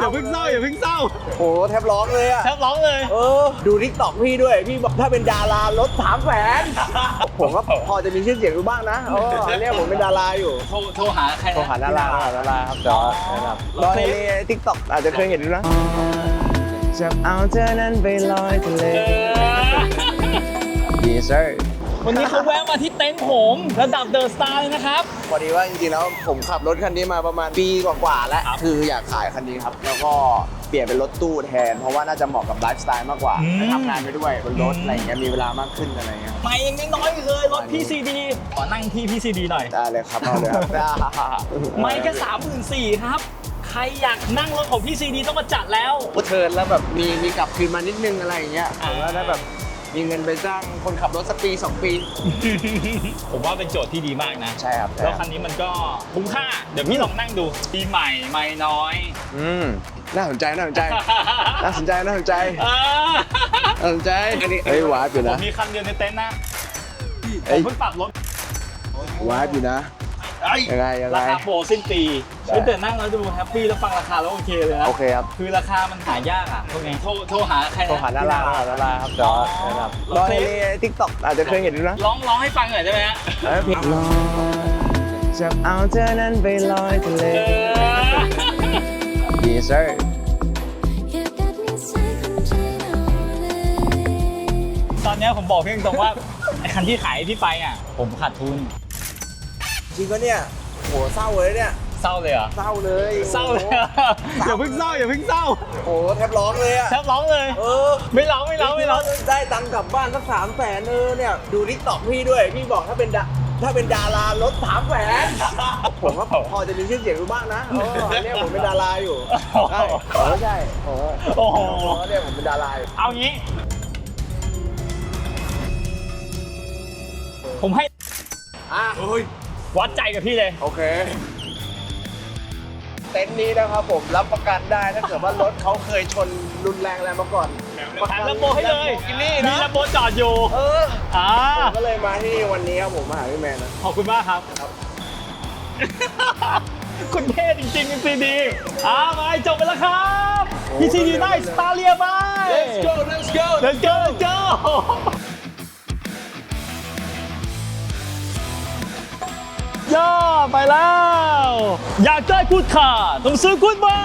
อย่าเพิ่งเศร้าอย่าเพิ่งเศร้าโอ้แทบร้องเลยอะแทบร้องเลย เออ ดูทิกตอกพี่ด้วย พี่บอกถ้าเป็นดารารถสามแสนผมก็พอจะมีชื่อเสียงอยู่บ้างนะเออเนี่ยผมเป็นดาราอยู่ โทรโทรหาใครนะโทรหาดาราโทรหาดาราครับแต่ว่านะครับลอยในทิกตอกอาจจะเคยเห็นดูนะจะเอาเธอนั้นไปลอยทะเลเออ yes sir วันนี้เขาแวะมาที่เต็นท์ผมระดับเดอะสตาร์เลยนะครับ พอดีว่าจริงๆแล้วผมขับรถคันนี้มาประมาณปีกว่าๆแล้วครับคืออยากขายคันนี้ครับ แล้วก็เปลี่ยนเป็นรถตู้แทน เพราะว่าน่าจะเหมาะกับไลฟ์สไตล์มากกว่าอืมได้ทำงานไปด้วยบนรถอืมอะไรอย่างเงี้ยมีเวลามากขึ้นอะไรเงี้ยไม่ยังน้อยๆอยู่เลยรถ PCD ขอนั่งที่ PCD หน่อย ได้เลยครับเอาเลยครับได้ไม่แค่สามหมื่นสี่ครับ ใครอยากนั่งรถของ PCD ต้องมาจัดแล้วก็เทิร์นแล้วแบบมีมีกลับคืนมานิดนึงอะไรอย่างเงี้ยอ่าผมว่าถ้าแบบ มีเงินไปจ้างคนขับรถสักปีสองปี ผมว่าเป็นโจทย์ที่ดีมากนะ ใช่ครับแล้วคันนี้มันก็คุ้มค่า เดี๋ยวพี่ลองนั่งดูปีใหม่ไม่น้อย อืมน่าสนใจน่าสนใจ น่าสนใจน่าสนใจเออน่าสนใจเฮ้ยวาร์ปอยู่ผมนะมีคันเดียวในเต็นท์นะผเอ้มยเพิ่งปรับรถวาร์ปอยู่นะ ยังไงยังไง ราคาโปรสิ้นปีใช่เฮ้ยแต่นั่งแล้วดูแฮปปี้แล้วฟังราคาแล้วโอเคเลยนะโอเคครับคือราคามันหายากอะพวกนี้โทรโทรหาใครนะ โทรหาดาราโทรหาดาราครับแต่ว่านะครับรอในทิกตอกอาจจะเคยเห็นดูนะร้องร้องให้ฟังหน่อยได้ไหมฮะเออเพลงลอยจะเอาเธอนั้นไปลอยทะเล เออ yes sir อยากกัดนิสัยคนใจเราเลยตอนเนี้ยผมบอกพี่ตรงๆว่าไอ้คันที่ขายให้พี่ไปอะผมขาดทุน จริงก็เนี่ยโหเศร้าเลยเนี่ยเศร้าเลยเหรอเศร้าเลยเศร้าเลยอะอย่าเพิ่งเศร้าอย่าเพิ่งเศร้าโหแทบร้องเลยอะแทบร้องเลย เออไม่ร้องไม่ร้องไม่ร้องได้ตังค์กลับบ้านสักสามแสนเออเนี่ยดูทิกตอกพี่ด้วยพี่บอกถ้าเป็นดาถ้าเป็นดารารถสามแสนผมก็พอจะมีชื่อเสียงอยู่บ้างนะเออเนี่ยผมเป็นดาราอยู่ใช่เออใช่โอ้โอ้โหเนี่ยผมเป็นดาราอยู่เอางี้ ผมให้อะ วัดใจกับพี่เลย โอเค เต็นท์นี้นะครับผมรับประกันได้ถ้าเกิดว่ารถเขาเคยชนรุนแรงอะไรมาก่อนแถมลำโบให้เลย กินนี่มีนะลำโบจอดอยู่เอออ่าผมก็เลยมาที่นี่วันนี้ครับผมมาหาพี่แมนนะ ขอบคุณมากครับ คุณเท่จริงๆซีดีอ่ามาจบไปแล้วครับพี่ซีดีได้สตาร์เลียไป let's go let's go Let's go Let's go ไปแล้ว อยากได้กูดขาต้องซื้อกูดบา